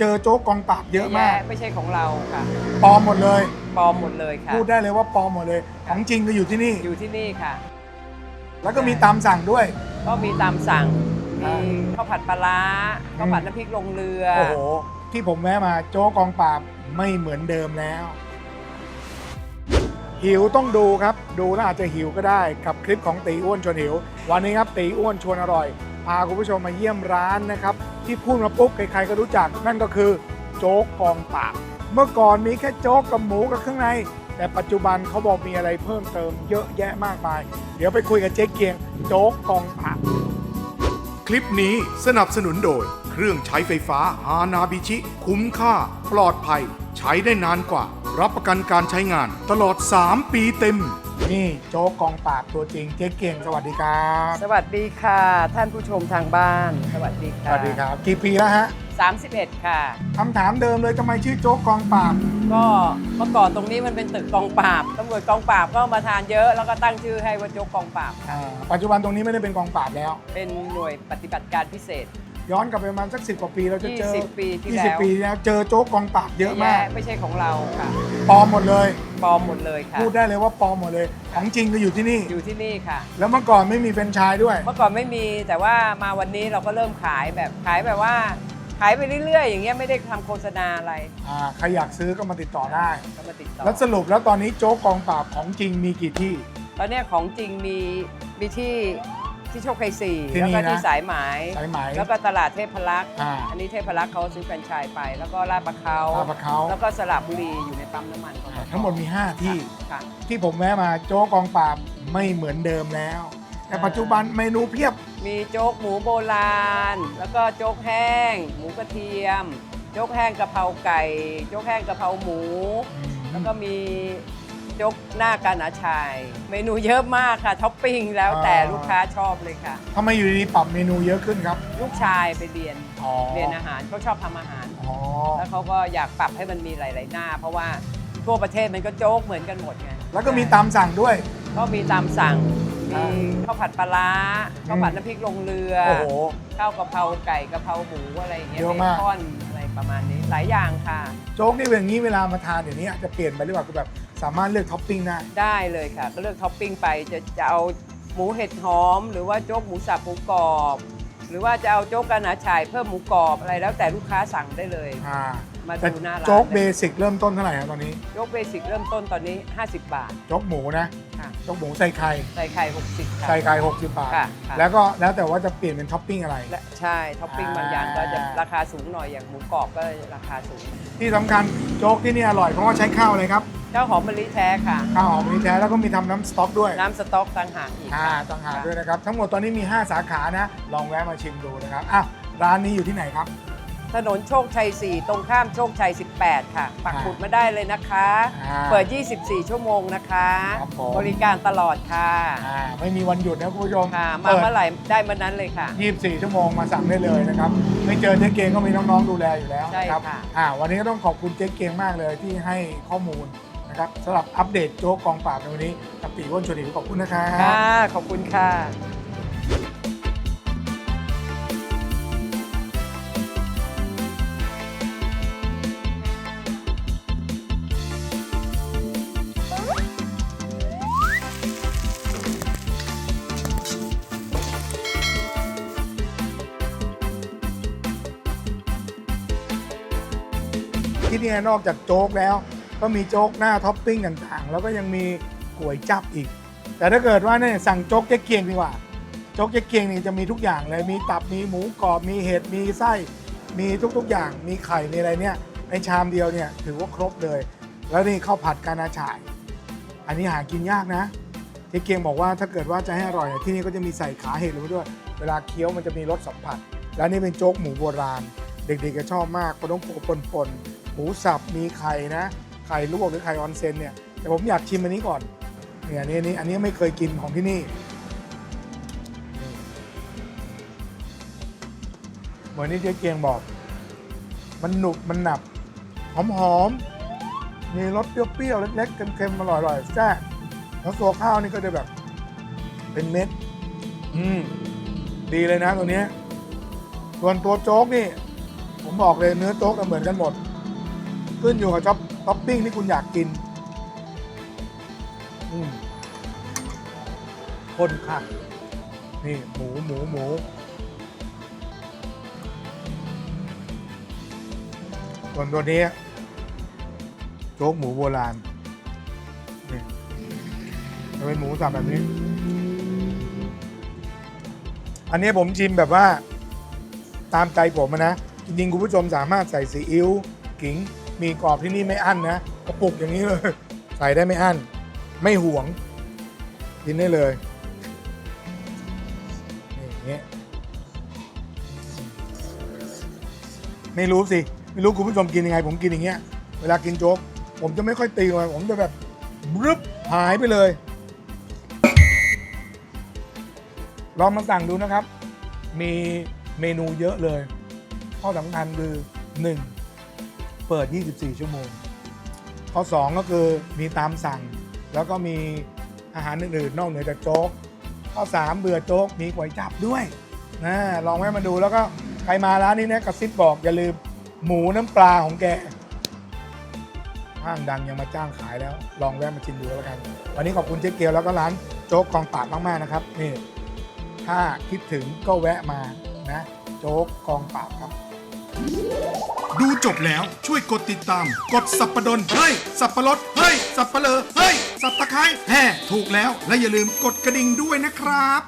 เจอโจ๊กกองปราบเยอะมาก ไม่ใช่ของเราค่ะปลอมหมดเลย ปลอมหมดเลยค่ะ พูดได้เลยว่าปลอมหมดเลย ของจริงก็อยู่ที่นี่ อยู่ที่นี่ค่ะ แล้วก็มีตามสั่งด้วย ก็มีตามสั่งอ่ามีข้าวผัดปลาร้าข้าวผัดน้ำพริกลงเรือ โอ้โห ที่ผมแวะมาโจ๊กกองปราบไม่เหมือนเดิมแล้ว หิวต้องดูครับ ดูแล้วอาจจะหิวก็ได้ กับคลิปของตีอ้วนชวนหิว วันนี้ครับตีอ้วนชวนอร่อย พาคุณผู้ชมมาเยี่ยมร้านนะครับ ที่พูดมาปุ๊บใครๆก็รู้จัก นั่นก็คือโจ๊กกองปราบเมื่อก่อนมีแค่โจ๊กกับหมูกับเครื่องใน แต่ปัจจุบันเขาบอกมีอะไรเพิ่มเติมเยอะแยะมากมาย เดี๋ยวไปคุยกับเจ๊เกียง โจ๊กกองปราบคลิปนี้สนับสนุนโดย เครื่องใช้ไฟฟ้าฮานาบิชิ คุ้มค่า ปลอดภัย ใช้ได้นานกว่า รับประกันการใช้งานตลอด 3 ปีเต็ม นี่โจ๊กกองปราบตัวจริงเจ๊เกียงสวัสดีครับ สวัสดีค่ะ ท่านผู้ชมทางบ้าน สวัสดีสค่ะวัสดีครับ กี่ปีแล้วฮะ31 ค่ะ คำถามเดิมเลยทำไมชื่อโจ๊กกองปราบก็เมื่อก่อนตรงนี้มันเป็นตึกกองปราบตำรวจกองปราบก็มาทานเยอะแล้วก็ตั้งชื่อให้ว่าโจ๊กกองปราบค่ะอ่าปัจจุบันตรงนี้ไม่ได้เป็นกองปราบแล้ว เป็นหน่วยปฏิบัติการพิเศษ ย้อนกลับไปประมาณสักสิกว่าปีเราจะเจอ20ปีที่ยี่แล้สิบวปีแล้วเจอโจ๊กกองปราบเยอะมากไม่ใช่ของเราค่ะปลอมหมดเลย ปลอมหมดเลยค่ะ พูดได้เลยว่าปลอมหมดเลย ของจริงก็อยู่ที่นี่ อยู่ที่นี่ค่ะ แล้วเมื่อก่อนไม่มีแฟรนไชส์ด้วย เมื่อก่อนไม่มีแต่ว่ามาวันนี้เราก็เริ่มขายแบบขายแบบว่า ขายไปเรื่อยๆ อย่างเงี้ยไม่ได้ทำโฆษณาอะไรอ่าใครอยากซื้อก็มาติดต่อได้ ก็มาติดต่อแล้วสรุปแล้วตอนนี้โจ๊กกองปราบของจริงมีกี่ที่ ตอนเนี้ยของจริงมีมีที่ ที่โชคชัยสี่ที่แล้วนี่ก็นะ ที่สายไหมสายไหม แล้วก็ตลาดเทพรักษ์อ่าอันนี้เทพรักษ์เขาซื้อแฟรนไชส์ไป แล้วก็ลาดประเขาลาดประเขา แล้วก็สระบุรีอยู่ในปั๊มน้ำมันของอ่าทั้งหมดมี 5 ที่ ค่ะ ที่ผมแวะมาโจ๊กกองปราบไม่เหมือนเดิมแล้ว แต่ปัจจุบันเมนูเพียบ มีโจ๊กหมูโบราณ แล้วก็โจ๊กแห้ง หมูกระเทียม โจ๊กแห้งกะเพราไก่ โจ๊กแห้งกะเพราหมู แล้วก็มี โจ๊กหน้ากาหนาชาย เมนูเยอะมากค่ะท็อปปิ้งแล้วแต่อ่าลูกค้าชอบเลยค่ะ ทำไมอยู่ดีๆปรับเมนูเยอะขึ้นครับ ลูกชายไปเรียนอ๋อ เรียนอาหารเขาชอบทำอาหาร อ๋อ แล้วเขาก็อยากปรับให้มันมีหลาย ๆ หน้า เพราะว่าทั่วประเทศมันก็โจ๊กเหมือนกันหมดไงแล้วก็มีตามสั่งด้วย ก็มีตามสั่งอ่ามีข้าวผัดปลาร้าข้าวผัดน้ำพริกลงเรือโอ้โห ข้าวกะเพราไก่กะเพราหมูอะไรอย่างเงี้ยเยอะเบมาก คอนอะไรประมาณนี้หลายอย่างค่ะ โจ๊กนี่เป็นอย่างนี้เวลามาทานเดี๋ยวนี้อาจจะเปลี่ยนไปหรือเปล่าคือแบบ สามารถเลือกท็อปปิ้งได้ได้เลยค่ะ ก็เลือกท็อปปิ้งไปจะจะเอาหมูเห็ดหอม หรือว่าโจ๊กหมูสับหมูกรอบ หรือว่าจะเอาโจ๊กกระหนาฉ่ายเพิ่มหมูกรอบอะไรแล้วแต่ลูกค้าสั่งได้เลย อ่ามาแต่ดูหน้าร้านโจ๊กเบได้สิกเริ่มต้นเท่าไหร่ครับตอนนี้ โจ๊กเบสิกเริ่มต้นตอนนี้ 50 บาทโจ๊กหมูนะค่ะโจ๊กหมูใส่ไข่ใส่ไข่ 60ค่ะ ใส่ไข่60บาทค่ะค่ะ แล้วก็แล้วแต่ว่าจะเปลี่ยนเป็นท็อปปิ้งอะไร และใช่ท็อปปิ้งอ่าบางอย่างก็จะราคาสูงหน่อยอย่างหมูกรอบก็ราคาสูง ที่สำคัญโจ๊กที่นี่อร่อยเพราะว่าใช้ข้าวอะไรครับ ข้าวหอมมะลิแท้ค่ะ ข้าวหอมมะลิแท้แล้วก็มีทำน้ำสต๊อกด้วยน้ำสต๊อกต่างหากอีกอ่าค่ะต่างหากด้วยนะครับ ทั้งหมดตอนนี้มี 5 สาขานะ ลองแวะมาชิมดูนะครับอะร้านนี้อยู่ที่ไหนครับ ถนนโชคชัย 4 ตรงข้ามโชคชัย 18 ค่ะปักหมุดมาได้เลยนะคะ อ่าเปิด 24 ชั่วโมงนะคะ ครับผม บริการตลอดค่ะอ่าไม่มีวันหยุดนะคุณผู้ชมค่ะ มาเปิดเมื่อไหร่ได้เมื่อนั้นเลยค่ะ 24 ชั่วโมงมาสั่งได้เลยนะครับ ไม่เจอเจ๊เกงก็มีน้องๆดูแลอยู่แล้วใช่นะครับค่ะ อ่าวันนี้ก็ต้องขอบคุณเจ๊เกงมากเลยที่ให้ข้อมูล นะครับสำหรับอัปเดตโจ๊กกองปราบในวันนี้กับตีอ้วนชวนหิวขอบคุณนะครับ ค่ะขอบคุณค่ะที่นี่นอกจากโจ๊กแล้ว ก็มีโจ๊กหน้าท็อปปิ้งต่างๆ แล้วก็ยังมีก๋วยจับอีก แต่ถ้าเกิดว่าเนี่ยสั่งโจ๊กเจ๊เกียงดีกว่า โจ๊กเจ๊เกียงนี่จะมีทุกอย่างเลย มีตับ มีหมูกรอบ มีเห็ด มีไส้ มีทุกๆอย่าง มีไข่ มีอะไรเนี่ย ในชามเดียวเนี่ยถือว่าครบเลย แล้วนี่ข้าวผัดกานาฉ่าย อันนี้หากินยากนะ เจ๊เกียงบอกว่าถ้าเกิดว่าจะให้อร่อยเนี่ยที่นี่ก็จะมีใส่ขาเห็ดลงไปด้วย เวลาเคี้ยวมันจะมีรสสัมผัส แล้วนี่เป็นโจ๊กหมูโบราณ เด็กๆก็ชอบมากปนต้องโปนปนๆหมูสับ มีไข่นะ ไข่ลวกหรือไข่ออนเซนเนี่ยแต่ผมอยากชิมอันนี้ก่อนเนี่ยอันนี้อันนี้อันนี้ไม่เคยกินของที่นี่ เหมือนที่เจ๊เกียงบอก มันหนุบมันหนับ หอมหอมมีรสเปรี้ยวๆเล็กๆเค็มๆอร่อยๆแซ่บแล้วตัวข้าวนี่ก็จะแบบ เป็นเม็ด อืม ดีเลยนะตัวนี้ส่วนตัวโจ๊กนี่ ผมบอกเลยเนื้อโจ๊กเหมือนกันหมด ขึ้นอยู่กับท็อปท็อปปิ้งที่คุณอยากกินอืมคนขักนี่ หมูหมูหมูส่วนตัวนี้ โจ๊กหมูโบราณนี่จะเป็นหมูสับแบบนี้ อันนี้ผมชิมแบบว่า ตามใจผมนะ จริงๆ คุณผู้ชมสามารถใส่ซีอิ๊ว ขิง มีกรอบที่นี่ไม่อั้นนะกระปุกอย่างนี้เลย ใส่ได้ไม่อั้น ไม่ห่วง กินได้เลยนี่อย่างเงี้ยไม่รู้สิ ไม่รู้คุณผู้ชมกินยังไง ผมกินอย่างเงี้ย เวลากินโจ๊ก ผมจะไม่ค่อยตีเลยผมจะแบบบรึบหายไปเลย ลองมาสั่งดูนะครับ มีเมนูเยอะเลย ข้อสำคัญคือ 1. เปิด 24 ชั่วโมง ข้อ 2 ก็คือมีตามสั่ง แล้วก็มีอาหารอื่นๆ นอกเหนือจากโจ๊ก ข้อ 3 เบื่อโจ๊ก มีก๋วยจับด้วยนะลองแวะมาดูแล้วก็ใครมาร้านนี้นะกระซิบบอกอย่าลืมหมูน้ำปลาของแกห้างดังยังมาจ้างขายแล้ว ลองแวะมาชิมดูแล้วกัน วันนี้ขอบคุณเจ๊เกียวแล้วก็ร้านโจ๊กกองปราบมากๆนะครับนี่ถ้าคิดถึงก็แวะมานะ โจ๊กกองปราบครับ ดูจบแล้วช่วยกดติดตาม กดสับปะดนเฮ้ย สับปะรดเฮ้ย สับปะเลอเฮ้ย สับตะไคร้แห่ถูกแล้วและอย่าลืมกดกระดิ่งด้วยนะครับ